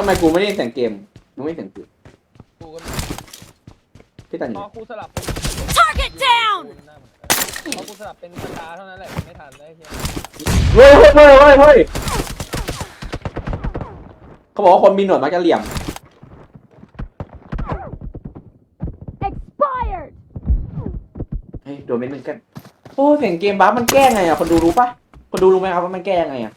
ทำไมกูไม่ได้ยินเสียงเกมมึงไม่เสียงกูกูก็พี่ตันอพยู่อกูสลับเป็น Target down. พอกูสลับเป็นสตาร์เท่านั้นแหละไม่ทันได้เฮียเฮ้ยเฮ้ยเฮ้ยเฮ้ยเฮ้ยเขาบอกว่าคนมีหนวดมักจะเหลี่ยม Expired. เฮ้ยโดนเม็ดหนึงกันโอ้เสียงเกมบัฟมันแก้ไงอะคนดูรู้ปะคนดูรู้ไหมครับว่ามันแก้ยังไงอะ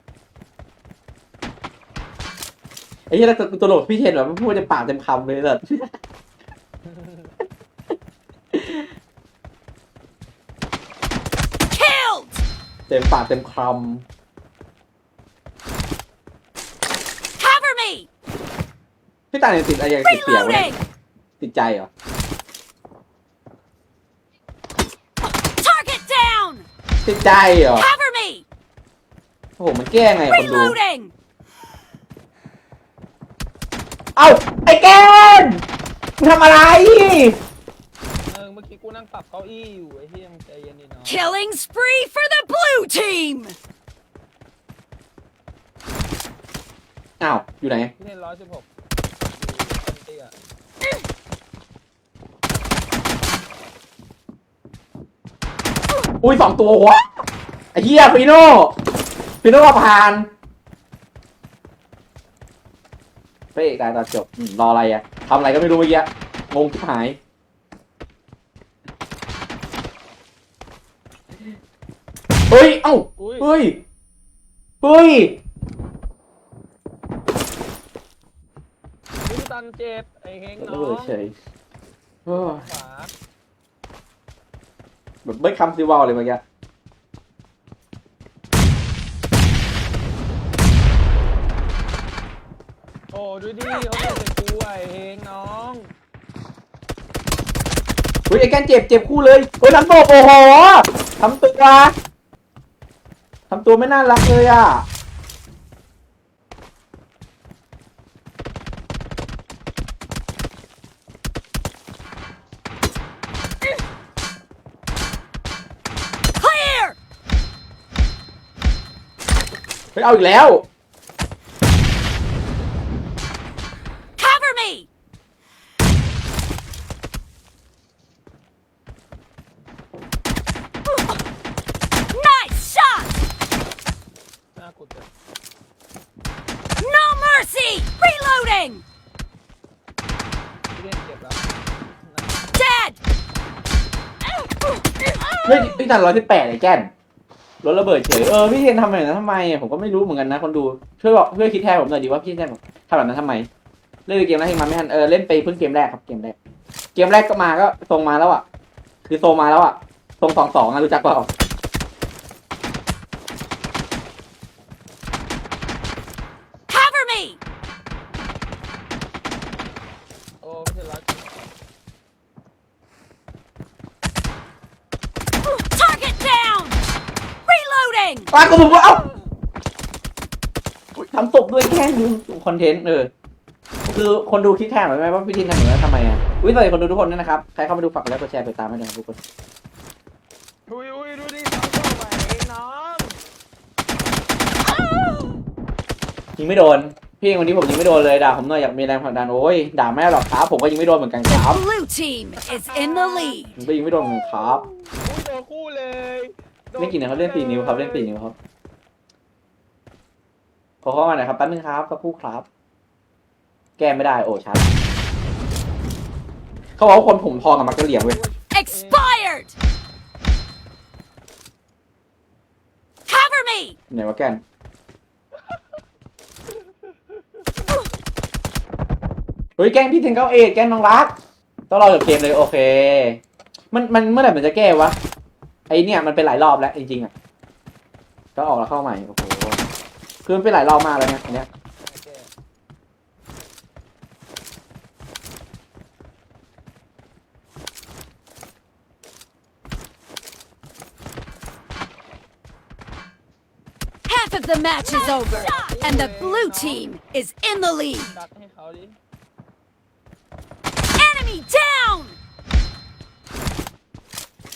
ไอ้ที่เราตลกพี่เทนแบบพูดจะปากเต็มคำเลยเลย Killed. เต็มปากเต็มค Cover me. ำพี่ตาเนี่ยติดอะไรอย่างติดเสียงวะเนี่ย Reloading. ติดใจเหรอ Target down. ติดใจเหรอ Cover me. โอ้โหมันแก้ไงคนดู Reloading. เอ้าไอ้แกนมึงทำอะไร เออเมื่อกี้กูนั่งปรับเก้าอี้อยู่ไอ้เฮียมึงใจเย็นดิน้อง Killing spree for the blue team. อ้าว อยู่ไหนพี่เทนร้อยสิบหกอยู่เตี้ยอุ้ยสองตัววะไอ้เหี้ยฟีโน่ฟีโน่มาผ่าน พระเอกตายตอนจบอืมรออะไรอะทำอะไรก็ไม่รู้เมื่อกี้อะงงชิบหาย เฮ้ย เอ้า อุ้ยเฮ้ย เฮ้ยพี่ตันเจ็บไอ้เฮงน้ระอเบิดงเฉยเฮ้ยขวาแบบไม่คำซิวอลเลยเมื่อกี้ อ้ดูดิเขาเจ็บกูไอ้เฮงน้องเฮ้ยไอ้แกนเจ็บเจ็บคู่เลยเฮ้ยทำตัวโอ้โหทำตัวทำตัวไม่น่ารักเลยอะเฮ้ยเอาอีกแล้ว Cover me. Nice shot. หน้ากูเจ็บ No mercy. Reloading. พี่เทนเจ็บแล้ว Dead. ทันร้อยสิบแปดไอ้แกนรถระเบิดเฉยเออพี่เทนทำแบบนั้นทำไมผมก็ไม่รู้เหมือนกันนะคนดูช่วยบอกช่วยคิดแทนผมหน่อยดีว่าพี่เทนทำแบบนั้นทำไมเล่นเกมแล้วให้มาไม่ทันเออเล่นไปเพิ่งเกมแรกครับเกมแรกเกมแรกก็มาก็ทรงมาแล้วอะ คือทรงมาแล้วอะทรงสองสองอะรู้จักเปล่า Cover me. โอ้ไม่ใช่ร้อย Target down. Reloading. ปากูผมว่าเอ้าอุ๊ยทำตกด้วยแค่ดูคอนเทนต์เออคือคนดูคิดแทนหรือไหมว่าพี่ทินทำแบบนั้นทำไมอะอุ้ยสวัสดีคนดูทุกคนด้วยนะครับ ใครเข้ามาดูฝากกดไลค์กดแชร์ไปตามให้ด้วยนะทุกคนอุ้ยอุ้ยดูดิสองตัวไปเฮงน้องยิงไม่โดน พี่วันนี้ผมยิงไม่โดนเลยด่าผมหน่อยอยากมีแรงผลักดันโอ้ยด่าไม่ได้หรอกครับผมก็ยิงไม่โดนเหมือนกันครับ Blue team is in the lead. ผมก็ยิงไม่โดนเหมือนกันครับอุ้ยโดนคู่เลยโดเล่นกี่นิ้วครับเล่นสี่นิ้วครับเล่นสี่นิ้วครับ ขอเข้ามาหน่อยครับแป๊บนึงครับสักครู่ครับ แก้ไม่ได้โอ้ชัดเขาบอกว่าคนผมทองกับมักจะเหลี่ยมเว้ย Expired. Cover me. ไหนวะแกนเฮ้ยแกล้งพี่เทนเก้าเอแกล้งน้องรักต้องรอจบเกมเลยโอเค มันมันเมื่อไหร่มันจะแก้วะไอเนี่ยมันเป็นหลายรอบแล้วจริงๆอะก็ออกแล้วเข้าใหม่โอ้โห คือมันเป็นหลายรอบมากแล้วเนี่ยอันเนี้ย Half of the match is over, and the blue team is in the lead. ดักให้เขาดิ Enemy down.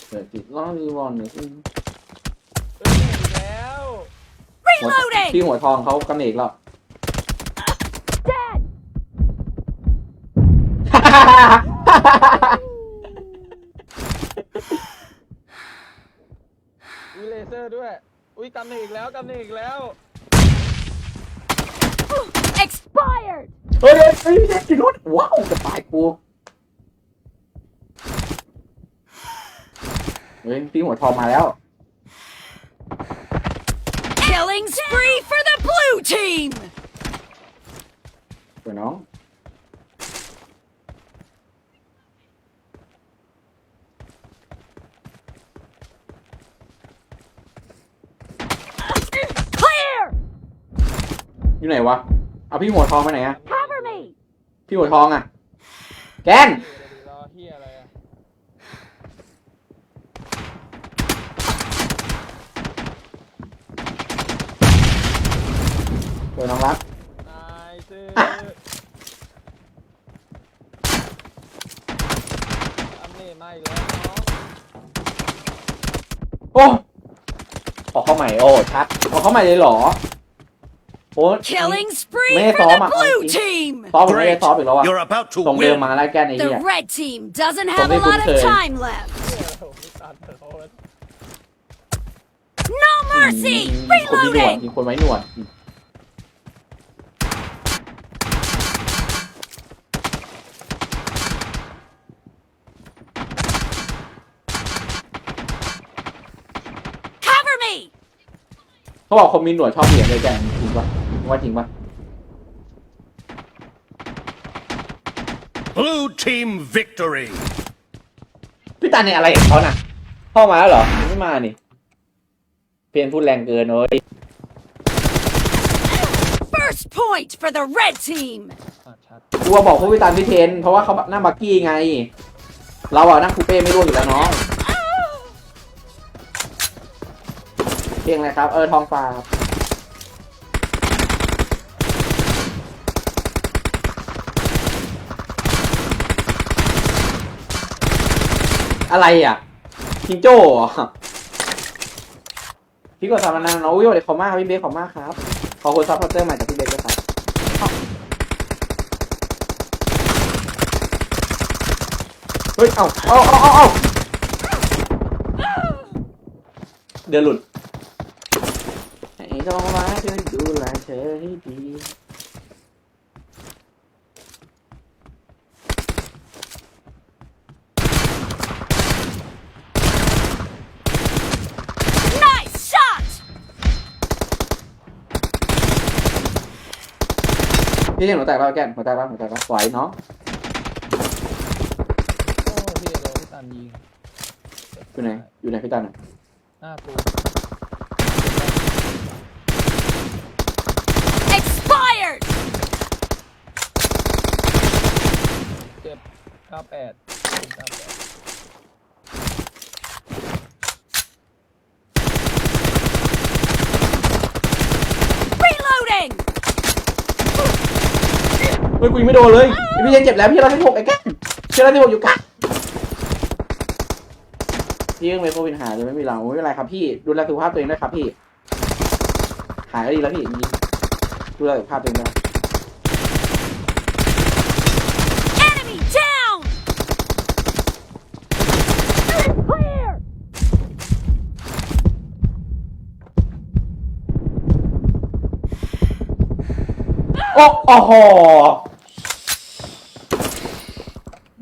เปิดปิดรอบรีวอนหน่อยสิ หัว Reloading! พี่หัวทองเขากำเนิดแล้ว Dead! อุ้ยเลเซอร์ด้วย อุ้ยกำเนิดอีกแล้วกำเนิดอีกแล้ว Expired! เฮ้ยเฮ้ยเฮ้ยเฮ้ยกินรถว้าวจะตายกูเฮ้ยพี่หัวทองมาแล้ว Killing spree for the blue team! สวยน้อง Clear! อยู่ไหนวะ เอาพี่หัวทองไปไหนอะ Cover me! พี่หัวทองอะแกน เดี๋ยวดิรอเฮียอะไรอะ สวยน้องรัก นายซื้ออะกำเนิดมาอีกแล้วน้องโอ้ขอเข้าใหม่โอ้ชัดขอเข้าใหม่เลยเหรอโอ้ Killing spree Mẹ for tỏ the mặt blue anh chị. team! ซ้อมผมไม่ได้ซ้อมอีกแล้วอะ You're about to ส่งเดิม win. มาแล้วแกนไอ้เหี้ The ย red team doesn't have a Không biết lot cũng of cười. time left. เฮียผมไม่ตัดเขา No mercy! คนมีหนวด Reloading! มีคนไว้หนวด Cover me! เขาบอกคนมีหนวดชอบเหรียญเลยแกนจริงปะว่าจริงปะ Blue team victory. พี่ตาเนี่ยอะไรของเขาน่ะเข้ามาแล้วเหรอยังไม่มานี่ เพียนพูดแรงเกินโอ้ย First point for the red team! อะชัดกูว่าบอกพวกพี่ตาพี่เทน เพราะว่าเขานั่งบักกี้ไง เราอะนั่งคูเป้ไม่ร่วงอยู่แล้วน้อง เพียงอะไรครับ เออทองฟ้าครับอะไรอะจิงโจ้พี่กดสามนานน้องวิวเลยขอบมากครับพี่เบคขอบมากครับ ขอคุณซัพพอร์เตอร์ใหม่จากพี่เบคด้วยครับเฮ้ย เอ้าเอาเอาเอาเอาเดือดหลุด ให้ดอกไม้เธอดูแลเธอให้ดี Nice shot! พี่เห็นหัวแตกแล้วแกนหัวแตกแล้วหัวแตกแล้วไหวเนาะโอ้พี่โดนพี่ตันยิงอยู่ไหนอยู่ไหนพี่ตันอะหน้ากู Expired! เจ็บ98 98 Reloading! เฮ้ยกูยังไม่โดนเลยไอ้พี่เจนเจ็บแล้วพี่ร้อยสิบหกไอ้แกนพี่ร้อยสิบหกอยู่กันพี่ยังไม่โควิดหายเลยไม่มีเราไม่เป็นไรครับพี่ดูแลสุขภาพตัวเองด้วยครับพี่หายก็ดีแล้วพี่จริงๆดูแลสุขภาพตัวเองด้วย Enemy down! Clear! โอ้โอ้โห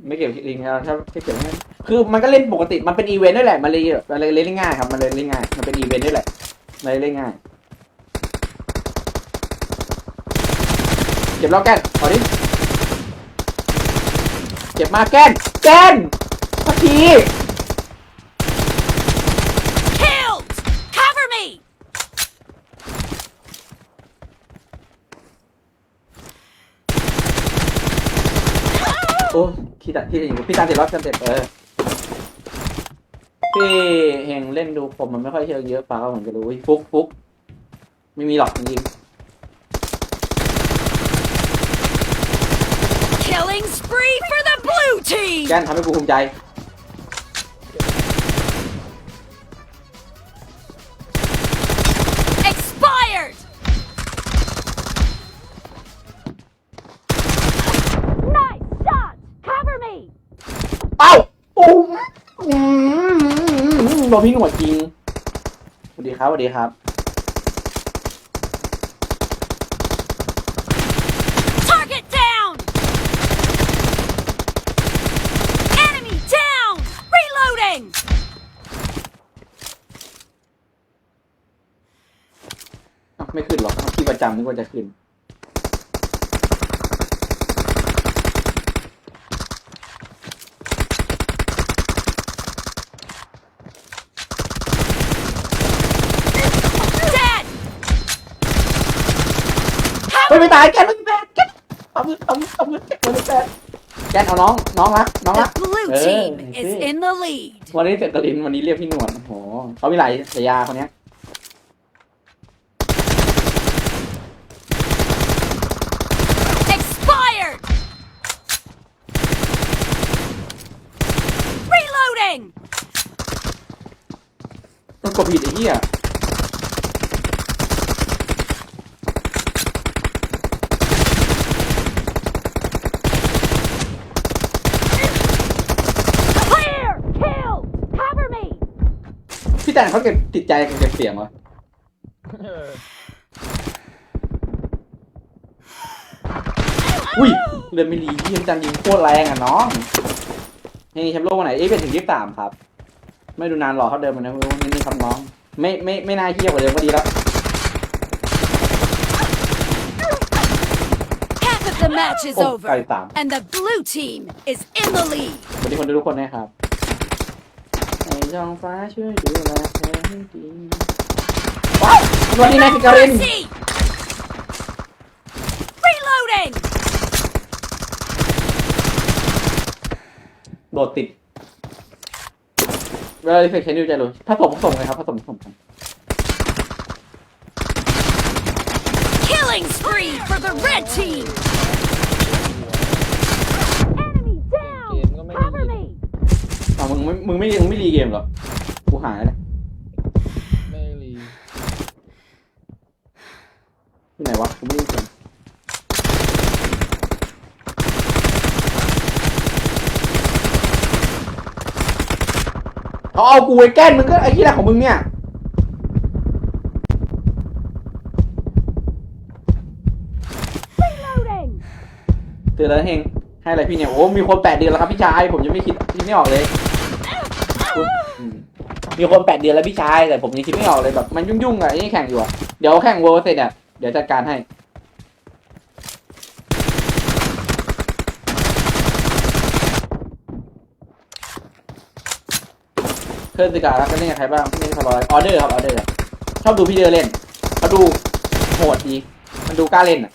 ไม่เกี่ยวกับลิงครับถ้าไม่เกี่ยวคือมันก็เล่นปกติมันเป็นอีเวนต์ด้วยแหละมันเลยมันเลยเล่นง่ายครับมันเลยเล่นง่าย มันเป็นอีเวนต์ด้วยแหละมันเลยเล่นง่ายเจ็บแล้วแกนขอดิเจ็บมากแกนแกนสักที Killed! Cover me! โอ้พี่ตาพี่อย่างพี่ตาเจ็บแล้วกันเจ็บเออพี่เฮงเล่นดูผมมันไม่ค่อยเชิงเยอะป้าผมจะรู้อุ๊ยฟุกฟุกไม่มีหรอกจริง Killing spree for the blue team! ๆแกนทำให้กูภูมิใจ พี่หนวดจริงสวัสดีครับสวัสดีครับ Target down! Enemy down! Reloading! อ้าวไม่ขึ้นหรอกอ้าวที่ประจำนึกว่าจะขึ้น Dead! เฮ้ย ไม่ตายแกนไม่แปดแกนเอามือเอามือเอามือแกนไม่แปดแกนเอาน้องน้องรักน้องรัก The blue Hey, team is hey. in the lead. วันนี้เสร็จกลินวันนี้เรียกพี่หนวดโอ้โหเขามีหลายฉายาคนเนี้ย Expired! Reloading! มันกดผิดไอ้เหี้ย Clear! Kill! Cover me! พี่แตนเขาเก็บติดใจกับเก็บเสียงเหรอเอออุ้ยเรือนไม่รีพี่พี่แตนยิงโคตรแรงอะน้องนี่แชมป์โลกวันไหนเอ๊ะเป็นถึงยี่สิบสามครับ ไม่ดูนานหรอกเขาเดินมานะนี่นี่ครับน้อง ไม่ไม่ไม่น่าเที่ยวกว่าเดิมก็ดีแล้ว Half of the match is โอ้ไก่ over, สาม and the blue team is in the lead. สวัสดีคนดูทุกคนนะครับให้ ท้องฟ้าช่วยดูแลเธอให้ดีว้าวสวัสดีนายสิการิน Mercy! Reloading! โดดติดเวลารีเฟกชันดิวใจรู้ผสมผสมกันครับผสมผสมกัน Killing spree for the red team! าวมึงไม่มึงไม่มึงไม่รีเกมเหรอ กูหายแล้วไม่รีที่ไหนวะกูไม่รีเกมเขาเอากูไอ้แก้นมึงก็ไอ้ที่ไหนของมึงเนี่ย Reloading! เตือนแล้วเฮงให้อะไรพี่เนี่ยโอ้มีคนแปดเดือนแล้วครับพี่ชายผมยังไม่คิดคิดไม่ออกเลยอื มีคนแปดเดือนแล้วพี่ชายแต่ผมยังคิดไม่ออกเลยแบบมันยุ่งๆอะไอ้นี่แข่งอยู่อะเดี๋ยวแข่งเวอร์เสร็จอะเดี๋ยวจัดการให้เพื่อนสกาแล้วก็เล่นกับใครบ้างพี่เล่นกับใครบ้างออเดอร์ครับออเดอร์ชอบดูพี่เดอร์เล่นเขาดูโหดดี มันดูกล้าเล่นอะ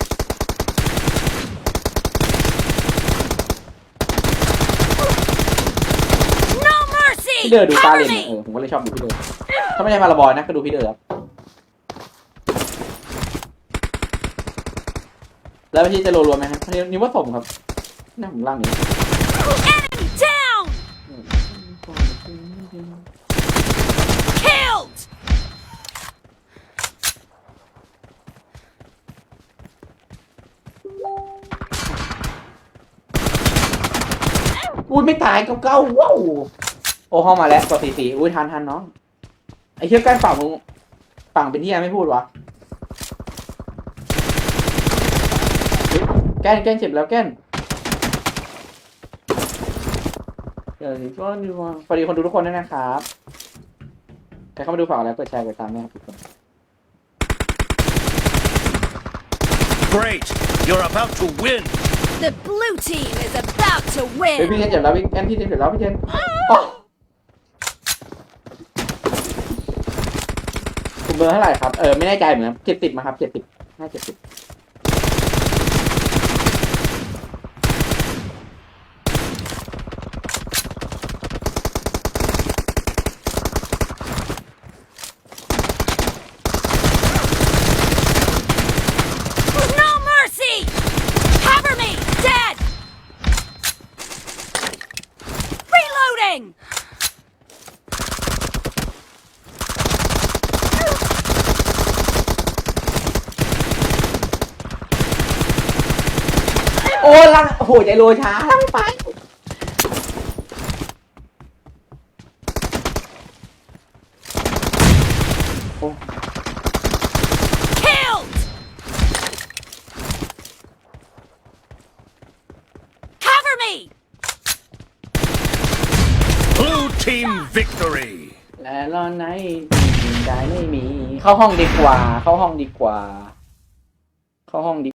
No mercy! พี่เดอร์ดูกล้า Cover เล่นอะเอ me! อผมก็เลยชอบดูพี่เดอร์ถ้าไม่ใช่พาราบอยนะก็ดูพี่เดอร์ครับแล้วพี่จะโรวๆไหมครับนี่นี่ว่าสมครับหน้าผมล่างนี้ Enemy down! Killed! อุ้ยไม่ตายเก้าเก้าว้าว โอ้ห้องมาแล้วกดสี่สี่อุ้ยทันทันน้องไอ้เชี่ยใกล้ฝั่งมึงฝั่งเป็นที่ยังไม่พูดวะเฮ้ยแก้นแก้นเจ็บแล้วแก้นเดี๋ยวนี้ก็ดูว่าสวัสดีคนดูทุกคนด้วยนะครับใครเข้ามาดูฝากแล้วกดแชร์กดตามด้วยครับทุกคน Great! You're about to win! The blue team is about to เฮ้ยพี่ win! เทนเจ็บแล้วพี่แอนพี่เทนเจ็บแล้วพี่เทนอ๋อคุณ เบอร์เท่าไหร่ครับ เออไม่แน่ใจเหมือนกันเจ็ดสิบมาครับเจ็ดสิบน่าเจ็ดสิบ No mercy! Cover me! Dead! Reloading! โอ้ลังโอ้โหใจโลช้าไม่ไปโอ้ Killed! Cover me! Blue team victory. และรอนไหนได้ไม่มี เข้าห้องดีกว่า เข้าห้องดีกว่า เข้าห้องดี